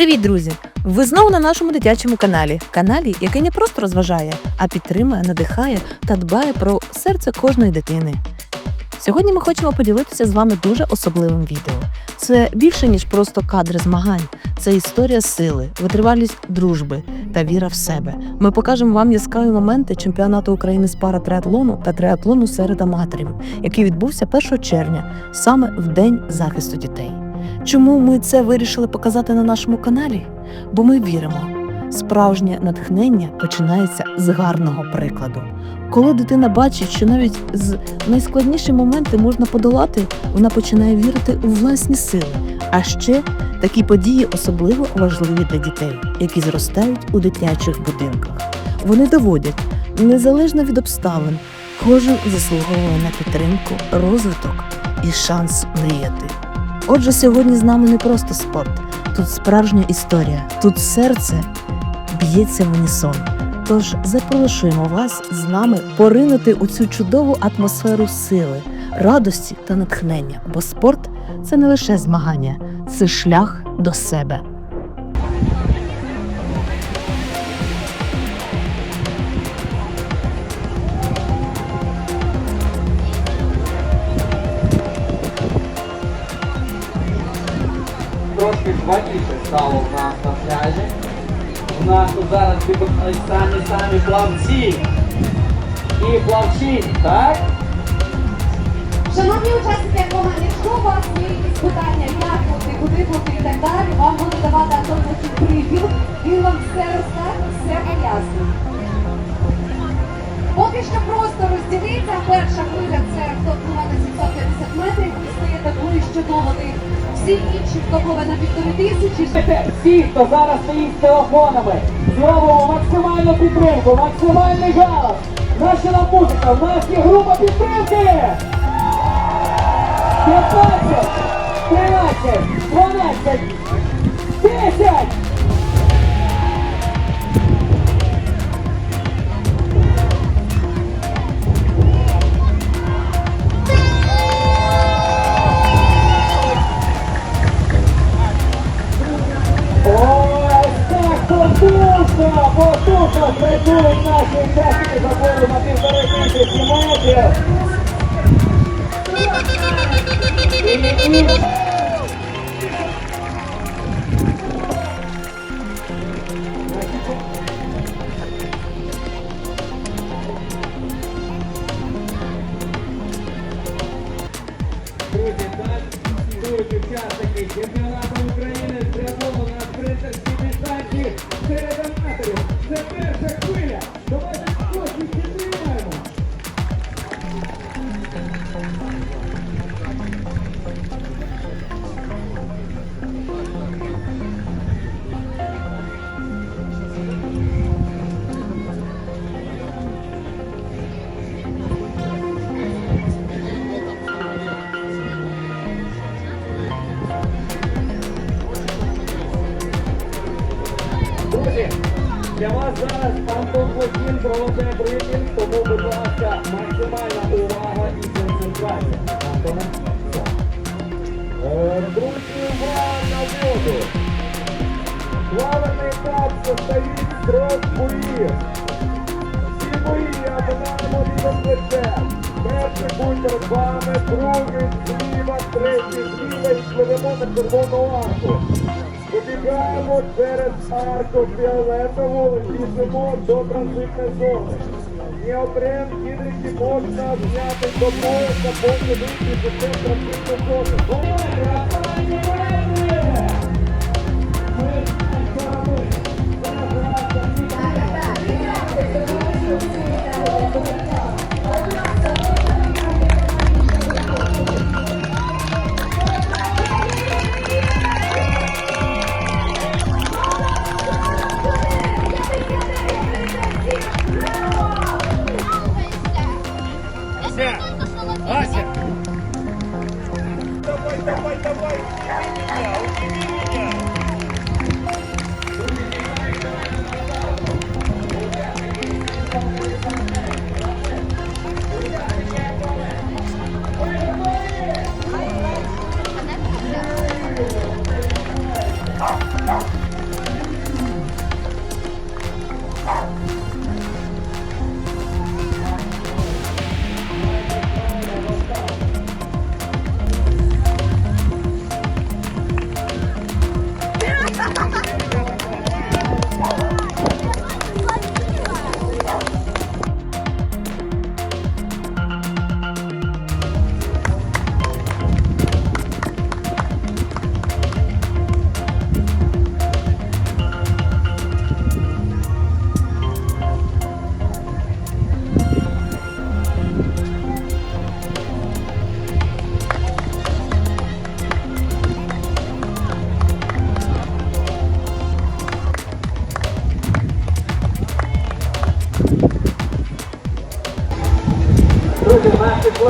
Привіт, друзі! Ви знову на нашому дитячому каналі. Каналі, який не просто розважає, а підтримує, надихає та дбає про серце кожної дитини. Сьогодні ми хочемо поділитися з вами дуже особливим відео. Це більше ніж просто кадри змагань. Це історія сили, витривалість дружби та віра в себе. Ми покажемо вам яскраві моменти чемпіонату України з паратриатлону та триатлону серед аматорів, який відбувся 1 червня, саме в день захисту дітей. Чому ми це вирішили показати на нашому каналі? Бо ми віримо, справжнє натхнення починається з гарного прикладу. Коли дитина бачить, що навіть з найскладніші моменти можна подолати, вона починає вірити у власні сили. А ще такі події особливо важливі для дітей, які зростають у дитячих будинках. Вони доводять, незалежно від обставин, кожен заслуговує на підтримку, розвиток і шанс мріяти. Отже, сьогодні з нами не просто спорт, тут справжня історія, тут серце б'ється в унісон. Тож запрошуємо вас з нами поринути у цю чудову атмосферу сили, радості та натхнення, бо спорт це не лише змагання, це шлях до себе. Трошки жвавіше стало в нас на пляжі. У нас тут зараз будуть самі-самі плавці і плавчині, так? Шановні учасники, команди, якщо у вас є якісь питання, як бути, куди бути і так далі, вам буде давати Антон прибіл, він вам все розкаже, все пояснить. Поки що просто розділіться. Перша хвиля це хто на 750 метрів, ви стаєте ближче до води. Всі хто зараз стоїть з телефонами, зробимо максимальну підтримку, максимальний галас. Наша музика, в нас є група підтримки! 15, 13, 12, 10! Потужно, потужно працюють наші учасники забору на півтори тисячі метрів. Плавальний етап состоїть трьох боїв. Всі бої обираємо лівим плечем. Перший будь перед вами, другий третій зліва і пливемо червону арку. Вибігаємо через арку фіолетову, ліземо до транзитної зони. Неопрен гідрики можна зняти до пояса, поки вийти до це транзитну зону.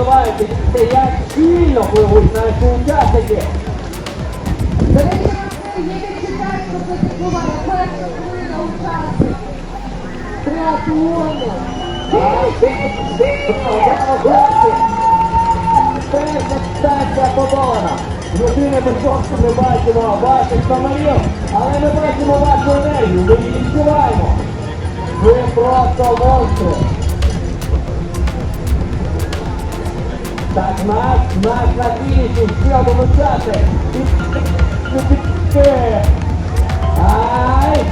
Підпливають, і це як сильно пливуть наші учасники. Що це відбуває перша хвилина учасників. Людини ми не бачимо ваших номерів, але ми бачимо вашу енергію, ми її відчуваємо. Ви просто монстри. Так, наш, наш на фініші, ще один учасник. Ай!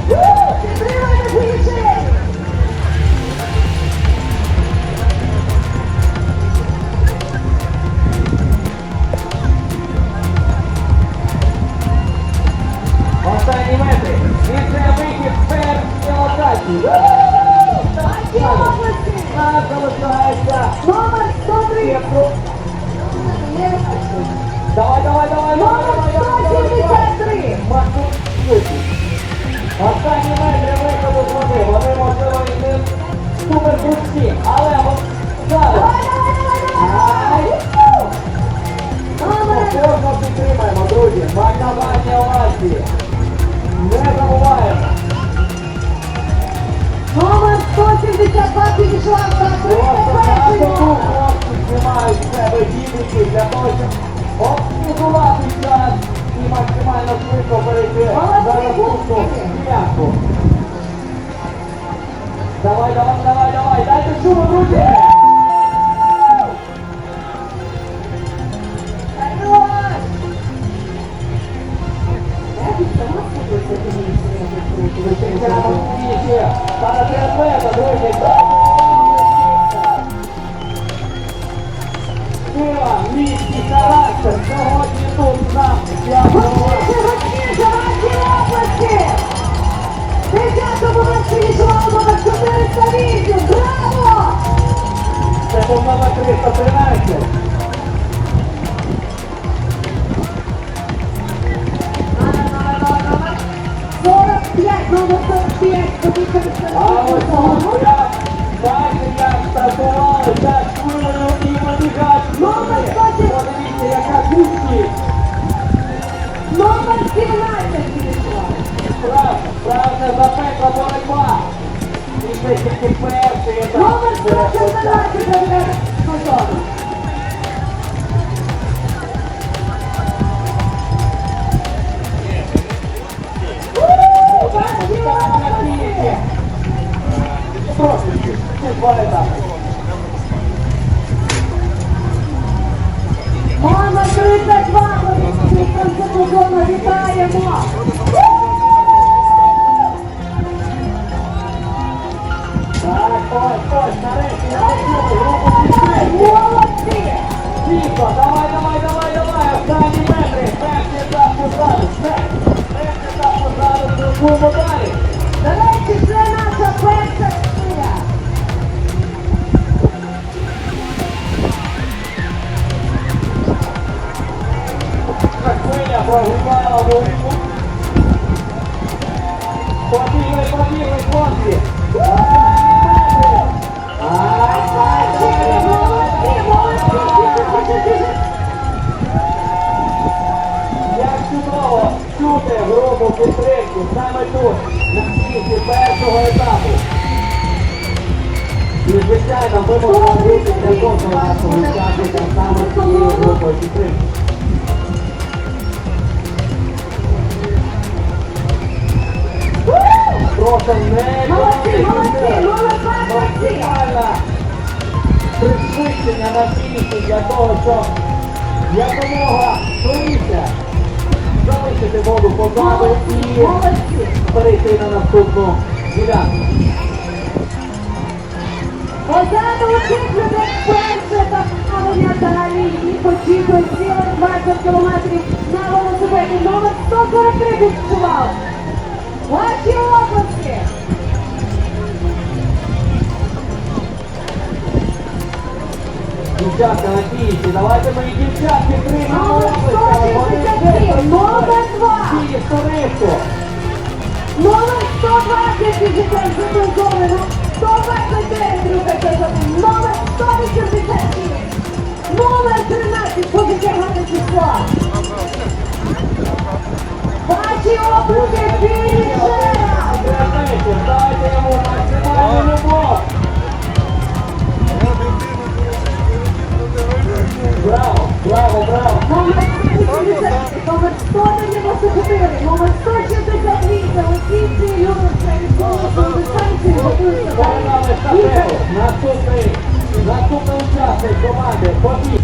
Підтримайте фінішері! Останні метри. І це вихід! Нас залишається. Номер 103! Давай, давай, давай, давай, давай, давай, давай. 173! Машу швидкість. Останні метри виходу з води. Вони, можливо, і не супер круткі, але от зараз. Кожного підтримаємо, друзі. Макавання овації. Не забуваємо. Номер 172 підійшла за Просто 31 так хлопці знімають з себе гідники для того, щоб оптимізувати час і максимально швидко перейти на наступну ділянку. Давай, давай, давай, Номер 313. Номер 45, номер 45, тобі А ось хвилею і навігацію. Номер 20. Подивіться, яка гучність. Номер 17 фінішував! Справ, справжня запекла боротьба. Номер Це 114 Петра Мазона! Ваші області! Трошечки, ще два етапи. Номер 32 Конституційно вітаємо! Позаду, крокуємо далі. До Просто Молодці, молодці, молодці! пришвидшення на фініші для того, щоб якомога швидше залишити воду позаду і Молодці! перейти на наступну ділянку. Позаду усіх людей перше заставлення далі і очікує цілих 20 кілометрів на велосипеді. Номер 143 відчував. Ваші області! Дівчатка, надійці, давайте мої дівчатки приймемо область, вони все Номер два. Діє сториску. Номер 120 законзовано, 129 рухається за номер 180, номер 13 буде тягати. Ваші облуки фінішера! Дайте йому максимальну любов! Браво, браво, браво! Номер 180, номер 194, номер 168, освітці юності, військового дистанції готуються. Наступний, наступний учасник команди, Попій.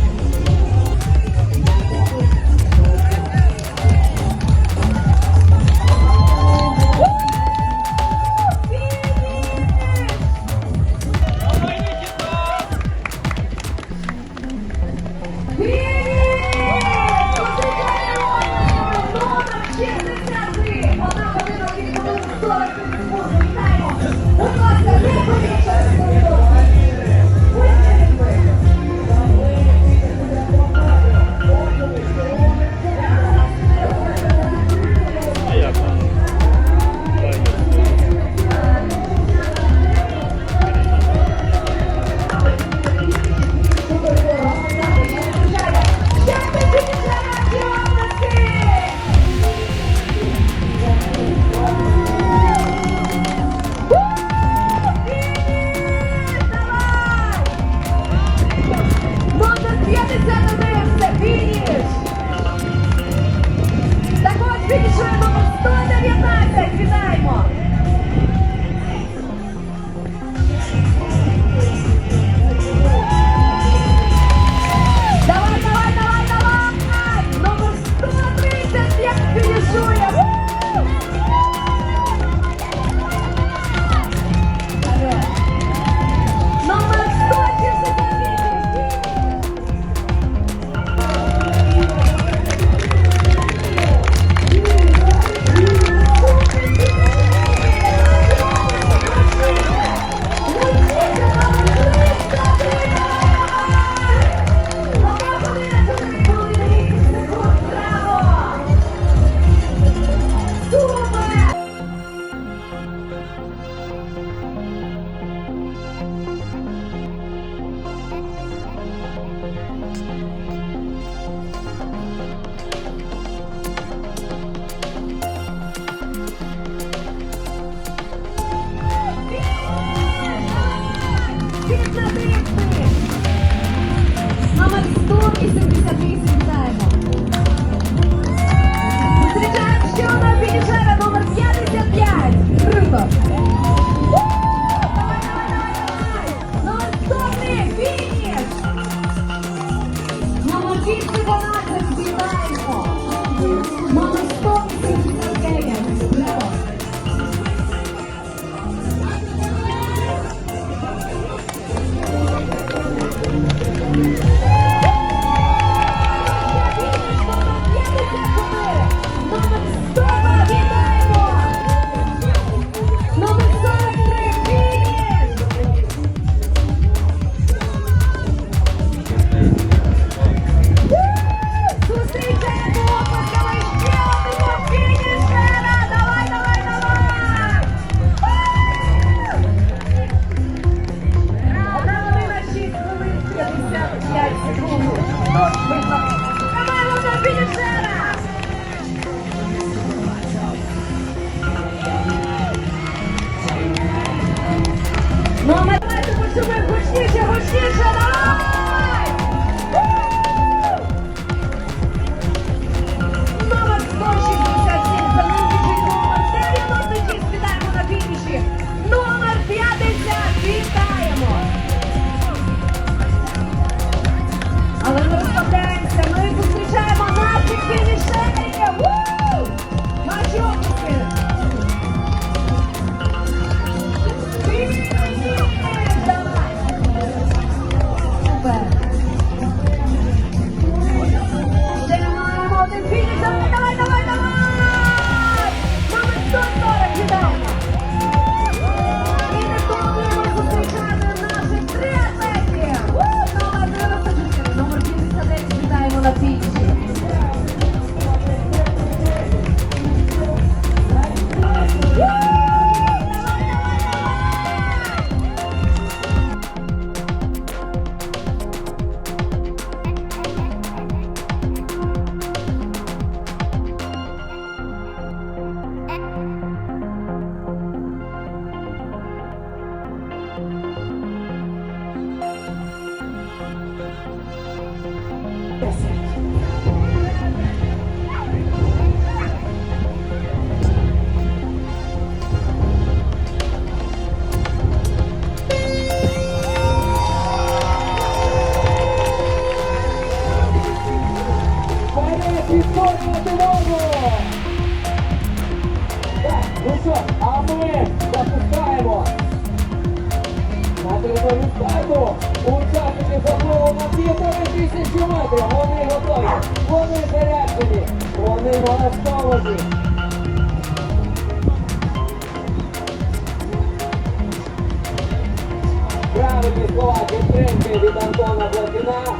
Слова підтримки від Антона Блатіна.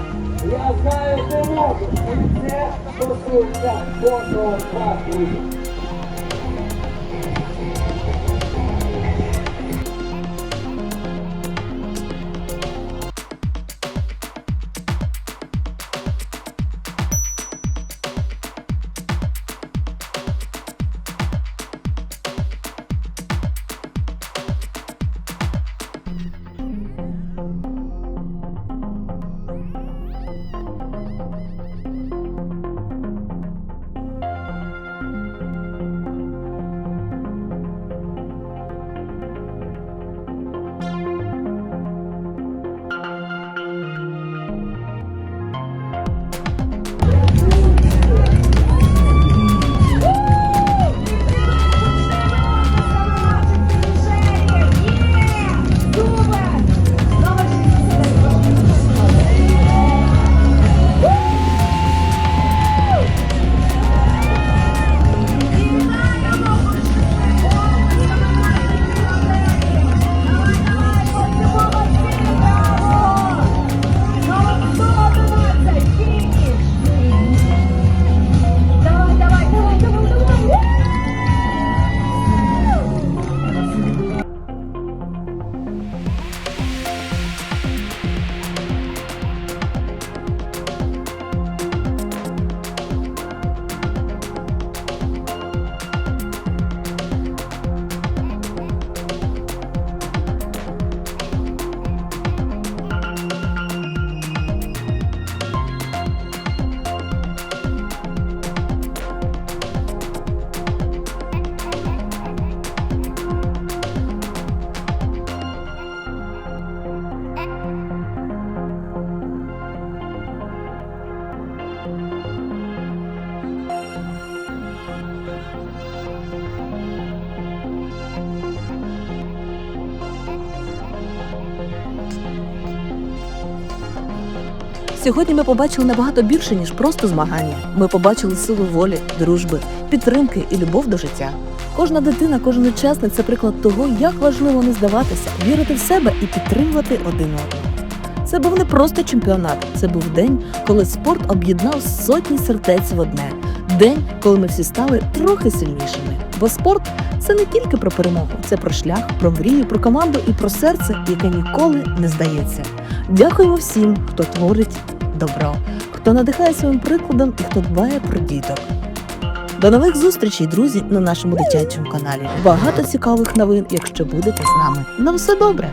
Я знаю, ти можеш. І це стосується кожного з Сьогодні ми побачили набагато більше, ніж просто змагання. Ми побачили силу волі, дружби, підтримки і любов до життя. Кожна дитина, кожен учасник це приклад того, як важливо не здаватися, вірити в себе і підтримувати один одного. Це був не просто чемпіонат, це був день, коли спорт об'єднав сотні сердець в одне. День, коли ми всі стали трохи сильнішими. Бо спорт це не тільки про перемогу, це про шлях, про мрію, про команду і про серце, яке ніколи не здається. Дякуємо всім, хто творить добро, хто надихає своїм прикладом і хто дбає про діток. До нових зустрічей, друзі, на нашому дитячому каналі. Багато цікавих новин, якщо будете з нами. На все добре!